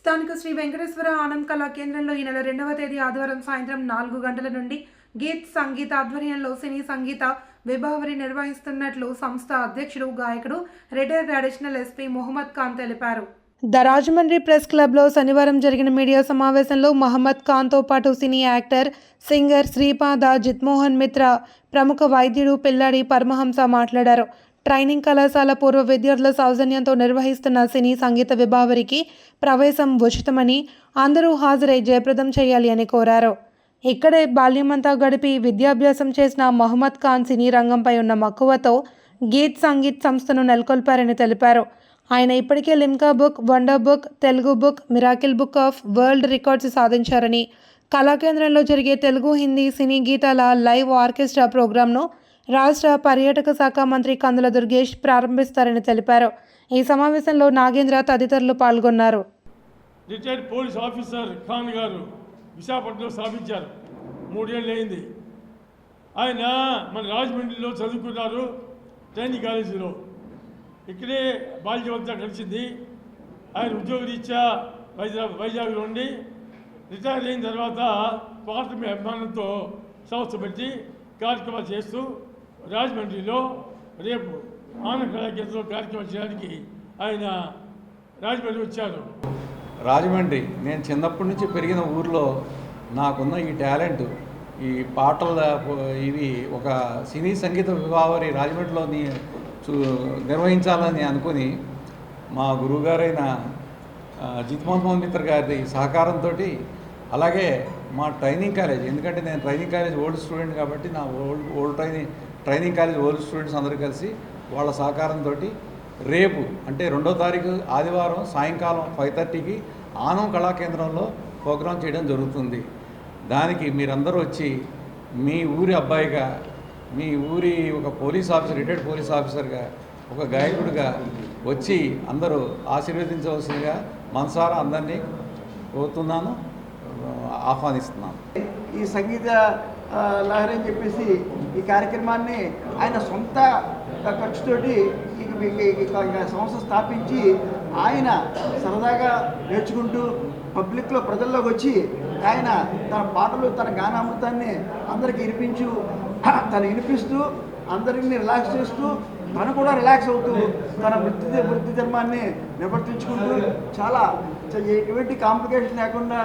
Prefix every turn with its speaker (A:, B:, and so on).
A: స్థానిక శ్రీ వెంకటేశ్వర ఆనం కళా కేంద్రంలో ఈ నెల రెండవ తేదీ ఆదివారం సాయంత్రం నాలుగు గంటల నుండి గీత్ సంగీత ఆధ్వర్యంలో సినీ సంగీత విభావరి నిర్వహిస్తున్నట్లు సంస్థ అధ్యక్షుడు గాయకుడు retired additional SP Mohammed Khan తెలిపారు. ద రాజమండ్రి ప్రెస్ క్లబ్లో శనివారం జరిగిన మీడియా సమావేశంలో మహమ్మద్ ఖాన్తో పాటు cine actor singer Sripada Jithmohan Mitra ప్రముఖ వైద్యుడు పిల్లాడి పరమహంస మాట్లాడారు. ట్రైనింగ్ కళాశాల పూర్వ విద్యార్థుల సౌజన్యంతో నిర్వహిస్తున్న సినీ సంగీత విభావరికి ప్రవేశం ఉచితమని అందరూ హాజరై జయప్రదం చేయాలి అని కోరారు. ఇక్కడే బాల్యమంతా గడిపి విద్యాభ్యాసం చేసిన మహమ్మద్ ఖాన్ సినీ రంగంపై ఉన్న మక్కువతో గీత్ సంగీత్ సంస్థను నెలకొల్పారని తెలిపారు. ఆయన ఇప్పటికే Limca book wonder book Telugu book miracle book of world records సాధించారని కళాకేంద్రంలో జరిగే తెలుగు హిందీ సినీ గీతాల లైవ్ ఆర్కెస్ట్రా ప్రోగ్రాంను రాష్ట్ర పర్యాటక శాఖ మంత్రి కందుల దుర్గేష్ ప్రారంభిస్తారని తెలిపారు. ఈ సమావేశంలో నాగేంద్ర తదితరులు పాల్గొన్నారు.
B: రిటైర్డ్ పోలీస్ ఆఫీసర్ ఖాన్ గారు విశాఖపట్నంలో స్థాపించారు. మూడేళ్ళు అయింది. ఆయన మన రాజమండ్రిలో చదువుకున్నారు ట్రైనింగ్ కాలేజీలో. ఇక్కడే బాల్యవంతా గడిచింది. ఆయన ఉద్యోగరీత్యా వైజాగ్ వైజాగ్లో ఉండి రిటైర్ అయిన తర్వాత పార్టీ అభిమానంతో సంస్థ పెట్టి కార్యక్రమాలు చేస్తూ రాజమండ్రిలో రేపు ఆనంద కళాకేంద్రంలో కార్యక్రమం చేయడానికి ఆయన రాజమండ్రి వచ్చారు.
C: రాజమండ్రి నేను చిన్నప్పటి నుంచి పెరిగిన ఊర్లో నాకున్న ఈ టాలెంట్ ఈ పాటల ఇవి ఒక సినీ సంగీత విభావరి రాజమండ్రిలోని చూ- నిర్వహించాలని అనుకుని మా గురువుగారైన జిత్మోహన్ మిత్ర గారి సహకారంతో అలాగే మా ట్రైనింగ్ కాలేజ్ ఎందుకంటే నేను ట్రైనింగ్ కాలేజ్ ఓల్డ్ స్టూడెంట్ కాబట్టి నా old old training training college old students అందరూ కలిసి వాళ్ళ సహకారంతో రేపు అంటే రెండో తారీఖు ఆదివారం సాయంకాలం ఫైవ్ థర్టీకి ఆనం కళాకేంద్రంలో ప్రోగ్రాం చేయడం జరుగుతుంది. దానికి మీరందరూ వచ్చి మీ ఊరి అబ్బాయిగా మీ ఊరి ఒక పోలీస్ ఆఫీసర్ రిటైర్డ్ పోలీస్ ఆఫీసర్గా ఒక గాయకుడిగా వచ్చి అందరూ ఆశీర్వదించవలసిందిగా మనసారా అందరినీ కోరుతున్నాను ఆహ్వానిస్తున్నాను.
D: ఈ సంగీత లహరి అని చెప్పేసి ఈ కార్యక్రమాన్ని ఆయన సొంత ఖర్చుతోటి సంస్థ స్థాపించి ఆయన సరదాగా నేర్చుకుంటూ పబ్లిక్లో ప్రజల్లోకి వచ్చి ఆయన తన పాటలు తన గానామృతాన్ని అందరికీ వినిపించు తను వినిపిస్తూ అందరినీ రిలాక్స్ చేస్తూ తను కూడా రిలాక్స్ అవుతూ తన వృత్తి వృత్తి ధర్మాన్ని నివర్తించుకుంటూ చాలా ఎటువంటి కాంప్లికేషన్ లేకుండా